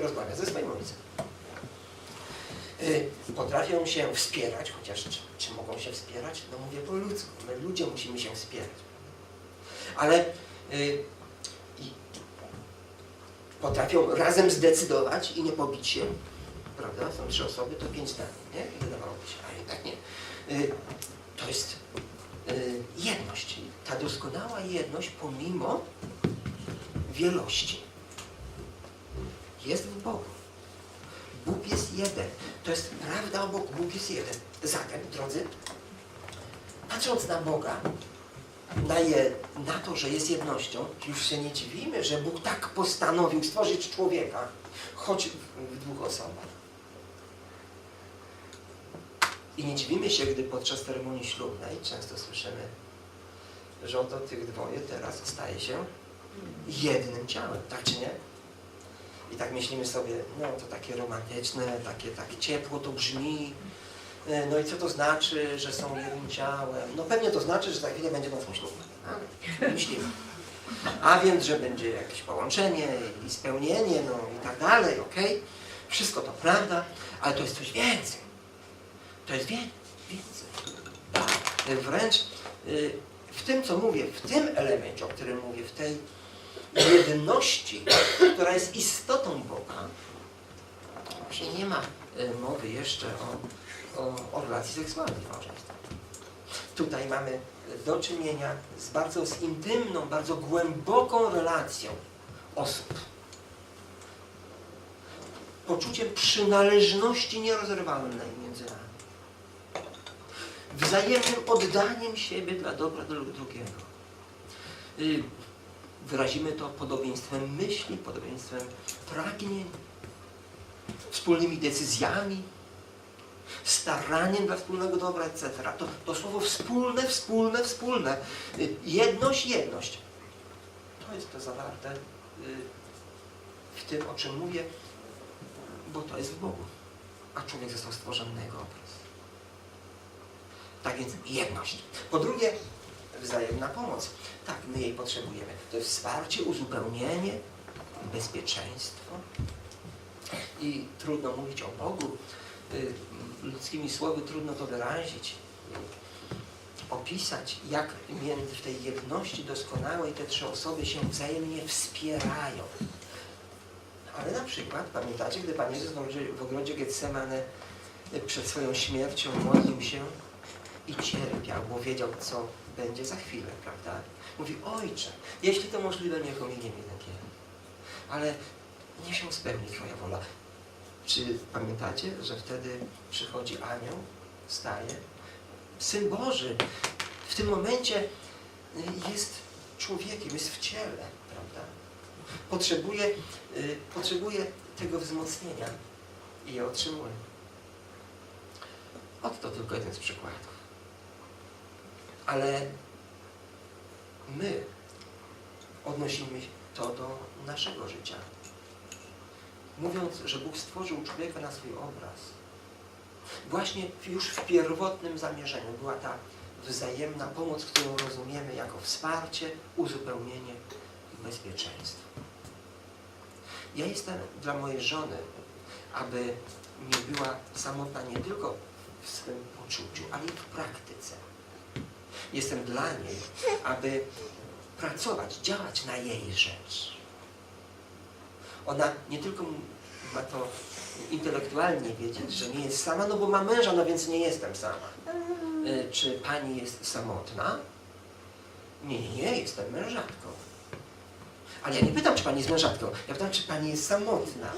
rozmawia ze swoim ojcem. Y, Potrafią się wspierać, chociaż czy, czy mogą się wspierać? No mówię po ludzku, my ludzie musimy się wspierać. Ale y, potrafią razem zdecydować i nie pobić się, prawda? Są trzy osoby, to pięć zdań, nie? I wydawałoby się, a jednak nie. Y, to jest y, jedność, ta doskonała jedność pomimo wielości. Jest w Bogu. Bóg jest jeden. To jest prawda obok Bóg jest jeden. Zatem, drodzy, patrząc na Boga, na, je, na to, że jest jednością, już się nie dziwimy, że Bóg tak postanowił stworzyć człowieka, choć w, w dwóch osobach. I nie dziwimy się, gdy podczas ceremonii ślubnej często słyszymy, że oto tych dwoje teraz staje się jednym ciałem, tak czy nie? I tak myślimy sobie, no to takie romantyczne, takie tak ciepło to brzmi. E, No i co to znaczy, że są jednym ciałem? No pewnie to znaczy, że za chwilę będzie nocą ślubną. a? Myślimy. A więc, że będzie jakieś połączenie i spełnienie, no i tak dalej, okej? Wszystko to prawda, ale to jest coś więcej. To jest wie, więcej. Tak, wręcz y, w tym, co mówię, w tym elemencie, o którym mówię, w tej jedności, która jest istotą Boga, właśnie nie ma y, mowy jeszcze o, o, o relacji seksualnej w małżeństwie. Tutaj mamy do czynienia z bardzo z intymną, bardzo głęboką relacją osób. Poczuciem przynależności nierozerwalnej między nami. Wzajemnym oddaniem siebie dla dobra drugiego. Wyrazimy to podobieństwem myśli, podobieństwem pragnień, wspólnymi decyzjami, staraniem dla wspólnego dobra, etc. To, to słowo wspólne, wspólne, wspólne. Jedność, jedność. To jest to zawarte y, w tym, o czym mówię, bo to jest w Bogu, a człowiek został stworzony na Jego obraz. Tak więc jedność. Po drugie, wzajemna pomoc. Tak, my jej potrzebujemy. To jest wsparcie, uzupełnienie, bezpieczeństwo. I trudno mówić o Bogu. Y, Ludzkimi słowy trudno to wyrazić, y, opisać, jak między w tej jedności doskonałej te trzy osoby się wzajemnie wspierają. Ale na przykład, pamiętacie, gdy Pan Jezus w ogrodzie, Getsemane y, przed swoją śmiercią modlił się i cierpiał, bo wiedział, co będzie za chwilę, prawda? Mówi, Ojcze, jeśli to możliwe, niech ominie mnie ten. Ale niech się spełni Twoja wola. Czy pamiętacie, że wtedy przychodzi anioł, staje? Syn Boży w tym momencie jest człowiekiem, jest w ciele, prawda? Potrzebuje, y, potrzebuje tego wzmocnienia i je otrzymuje. Oto tylko jeden z przykładów. Ale my odnosimy to do naszego życia. Mówiąc, że Bóg stworzył człowieka na swój obraz, właśnie już w pierwotnym zamierzeniu była ta wzajemna pomoc, którą rozumiemy jako wsparcie, uzupełnienie i bezpieczeństwo. Ja jestem dla mojej żony, aby nie była samotna nie tylko w swym poczuciu, ale i w praktyce. Jestem dla niej, aby pracować, działać na jej rzecz. Ona nie tylko ma to intelektualnie wiedzieć, że nie jest sama, no bo ma męża, no więc nie jestem sama. Y, Czy pani jest samotna? Nie, nie, nie, jestem mężatką. Ale ja nie pytam, czy pani jest mężatką. Ja pytam, czy pani jest samotna.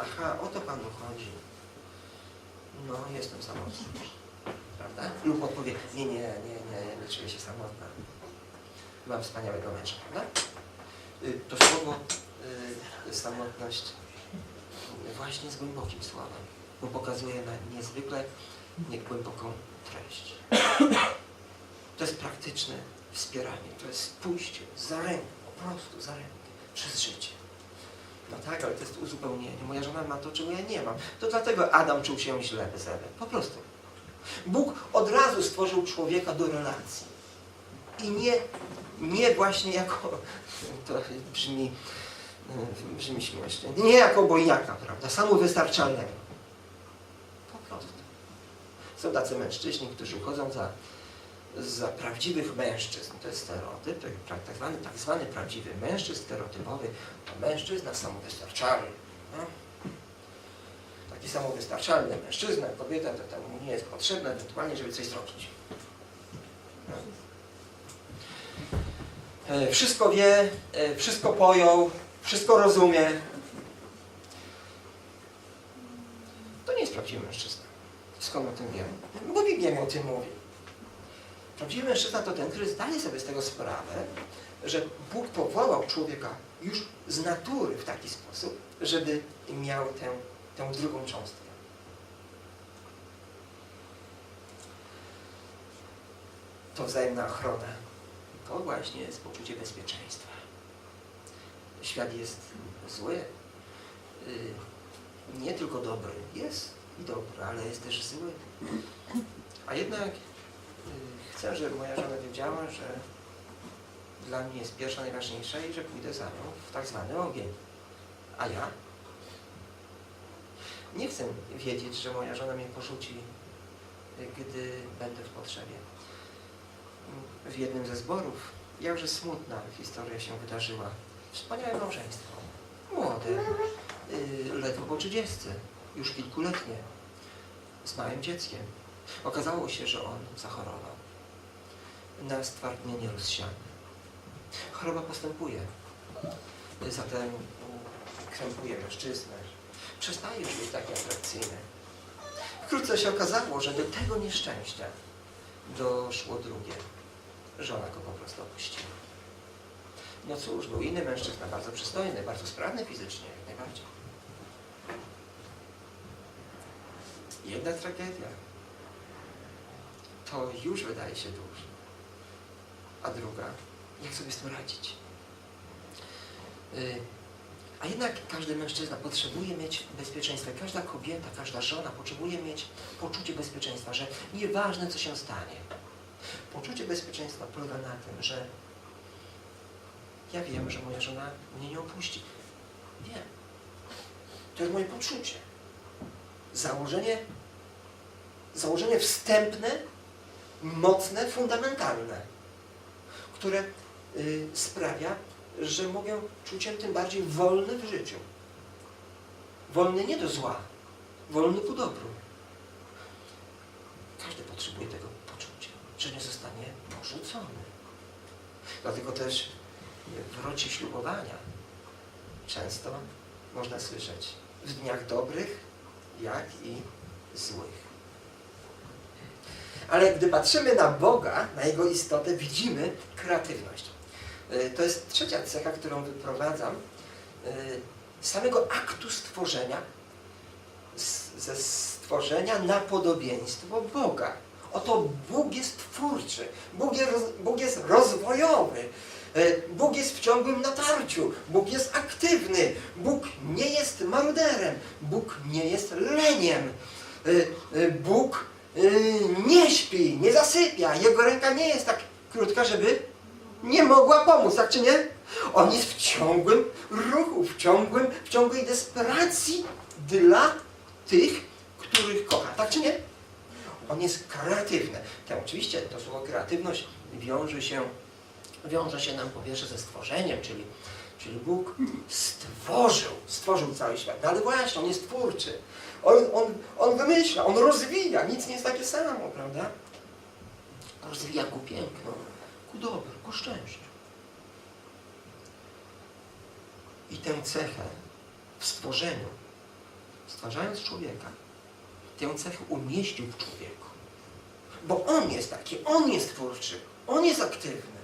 Aha, o to panu chodzi. No, jestem samotna. Prawda? Lub odpowie, nie, nie, nie, nie, nie czuję się samotna. Mam wspaniałego męża, prawda? Y, To słowo y, samotność właśnie jest głębokim słowem, bo pokazuje na niezwykle głęboką treść. To jest praktyczne wspieranie, to jest pójście za rękę, po prostu za rękę, przez życie. No tak, ale to jest uzupełnienie. Moja żona ma to, czego ja nie mam. To dlatego Adam czuł się źle bez Ewy. Po prostu. Bóg od razu stworzył człowieka do relacji. I nie, nie właśnie jako, to brzmi brzmi śmiesznie, nie jako bojaka, prawda, samowystarczalnego. Po prostu. Są tacy mężczyźni, którzy uchodzą za, za prawdziwych mężczyzn. To jest stereotyp, tak, zwany, tak zwany prawdziwy mężczyzn, stereotypowy, to mężczyzna samowystarczalny. No. Taki samowystarczalny mężczyzna, kobieta to tam nie jest potrzebna, ewentualnie, żeby coś zrobić. No. E, Wszystko wie, e, wszystko pojął, wszystko rozumie. To nie jest prawdziwy mężczyzna. Skąd o tym wiem? Bo Biblia o tym mówi. Prawdziwy mężczyzna to ten, który zdaje sobie z tego sprawę, że Bóg powołał człowieka już z natury w taki sposób, żeby miał tę, tę drugą cząstkę. To wzajemna ochrona. To właśnie jest poczucie bezpieczeństwa. Świat jest zły. y, Nie tylko dobry. Jest i dobry, ale jest też zły. A jednak y, chcę, żeby moja żona wiedziała, że dla mnie jest pierwsza najważniejsza i że pójdę za nią w tak zwany ogień. A ja? Nie chcę wiedzieć, że moja żona mnie porzuci, y, gdy będę w potrzebie. W jednym ze zborów jakże smutna historia się wydarzyła. Wspaniałe małżeństwo. Młode, y, ledwo po trzydziestce, już kilkuletnie, z małym dzieckiem. Okazało się, że on zachorował na stwardnienie rozsiane. Choroba postępuje. Zatem krępuje mężczyznę. Przestaje już być taki atrakcyjny. Wkrótce się okazało, że do tego nieszczęścia doszło drugie. Żona go po prostu opuściła. No cóż, był inny mężczyzna, bardzo przystojny, bardzo sprawny fizycznie, jak najbardziej. Jedna tragedia. To już wydaje się dużo. A druga, jak sobie z tym radzić? Y, A jednak każdy mężczyzna potrzebuje mieć bezpieczeństwo. Każda kobieta, każda żona potrzebuje mieć poczucie bezpieczeństwa, że nieważne co się stanie. Poczucie bezpieczeństwa polega na tym, że ja wiem, że moja żona mnie nie opuści. Wiem. To jest moje poczucie. Założenie, założenie wstępne, mocne, fundamentalne, które y, sprawia, że czuć się tym bardziej wolny w życiu. Wolny nie do zła, wolny ku dobru. Każdy potrzebuje tego poczucia, że nie zostanie porzucony. Dlatego też w rocie ślubowania często można słyszeć w dniach dobrych, jak i złych. Ale gdy patrzymy na Boga, na Jego istotę, widzimy kreatywność. Y, To jest trzecia cecha, którą wyprowadzam. Z samego aktu stworzenia, ze stworzenia na podobieństwo Boga. Oto Bóg jest twórczy, Bóg jest, Bóg jest rozwojowy, y, Bóg jest w ciągłym natarciu, Bóg jest aktywny, Bóg nie jest maruderem, Bóg nie jest leniem, Bóg y, nie śpi, nie zasypia, Jego ręka nie jest tak krótka, żeby nie mogła pomóc, tak czy nie? On jest w ciągłym ruchu, w ciągłym, w ciągłej desperacji dla tych, których kocha, tak czy nie? On jest kreatywny. Tam oczywiście to słowo kreatywność wiąże się, wiąże się nam po pierwsze ze stworzeniem, czyli, czyli Bóg stworzył, stworzył cały świat. No ale właśnie, On jest twórczy. On, on, on wymyśla, On rozwija, nic nie jest takie samo, prawda? Rozwija ku pięknu, ku dobru, ku szczęściu. I tę cechę w stworzeniu, stwarzając człowieka, tę cechę umieścił w człowieku. Bo on jest taki, on jest twórczy, on jest aktywny,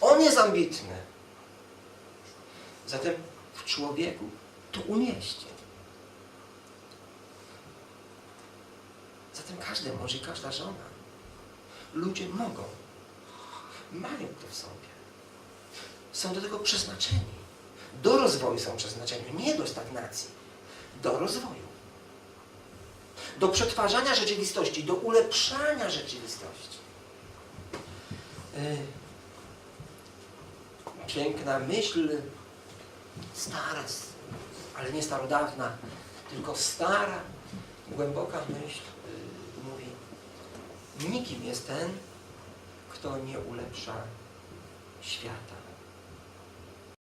on jest ambitny. Zatem w człowieku to umieści. Zatem każdy mąż i każda żona, ludzie mogą, mają to w sobie. Są do tego przeznaczeni. Do rozwoju są przeznaczeni, nie do stagnacji. Do rozwoju. Do przetwarzania rzeczywistości, do ulepszania rzeczywistości. Yy, Piękna myśl stara, ale nie starodawna, tylko stara, głęboka myśl y, mówi, nikim jest ten, kto nie ulepsza świata.